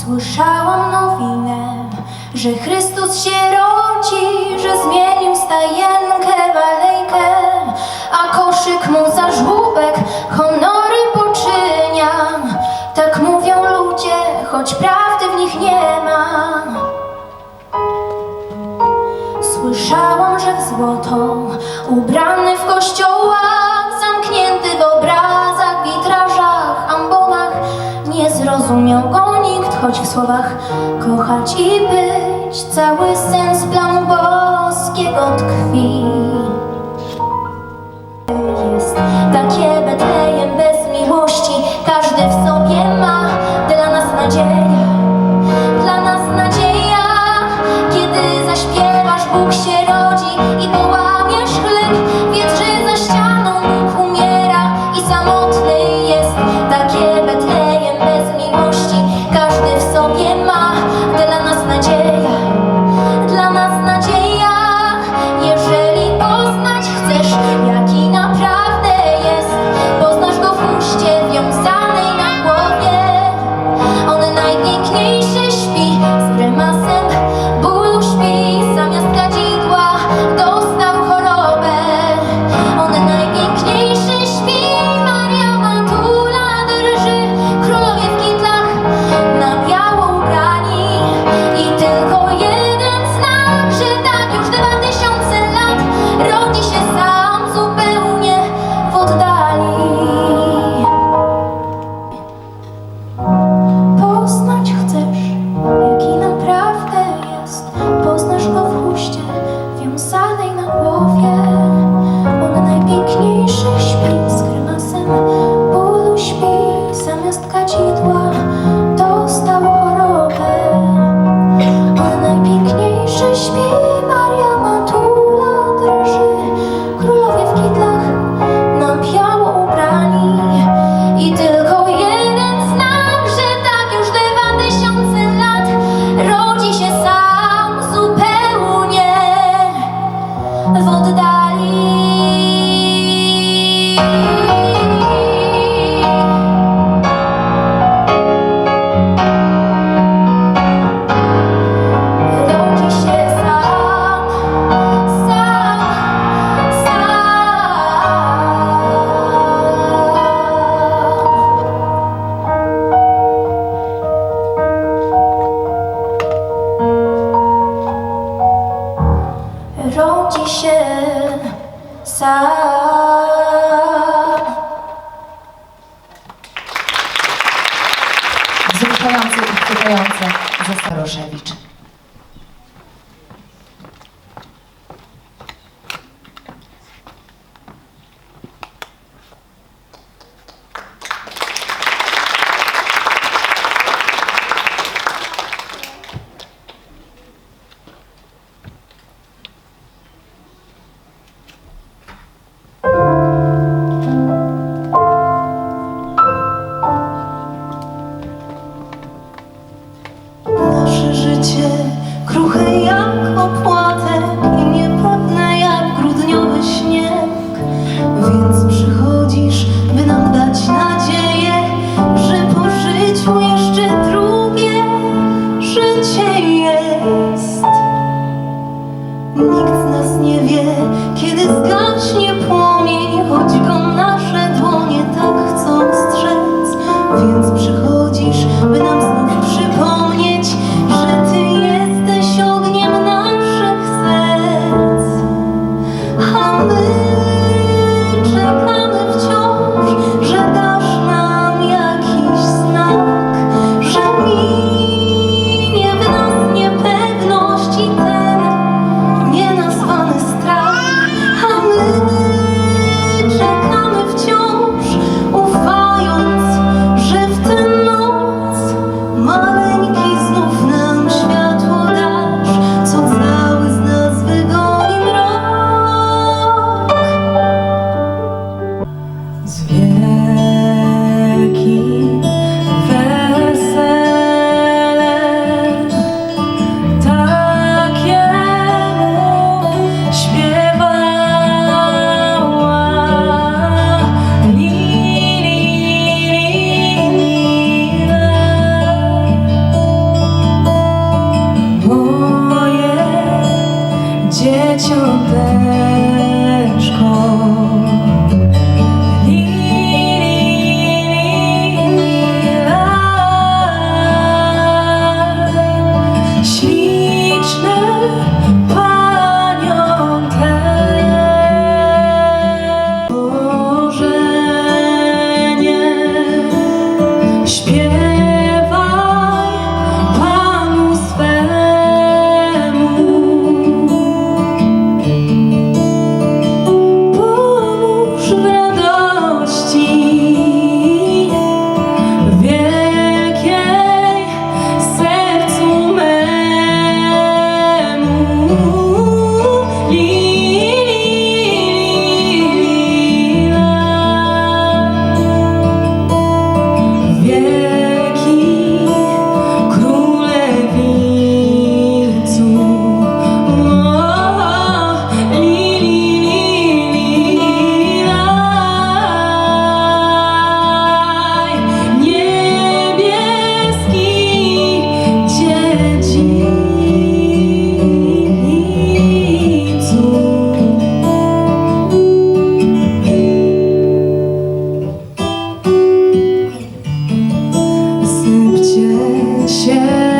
Słyszałam nowinę, że Chrystus się rodzi, że zmienił stajenkę walejkę, a koszyk mu za żłóbek honory poczynia. Tak mówią ludzie, choć prawdy w nich nie ma. Słyszałam, że w złoto ubrany w kościołach rozumiał go nikt, choć w słowach kochać i być cały sens planu boskiego tkwi. Jest takie Betlejem bez miłości, każdy w sobie ma dla nas nadzieję. after Uczysz się sam. Wzruszające i wciągające Zosta Roszewicz. your bed. 谢。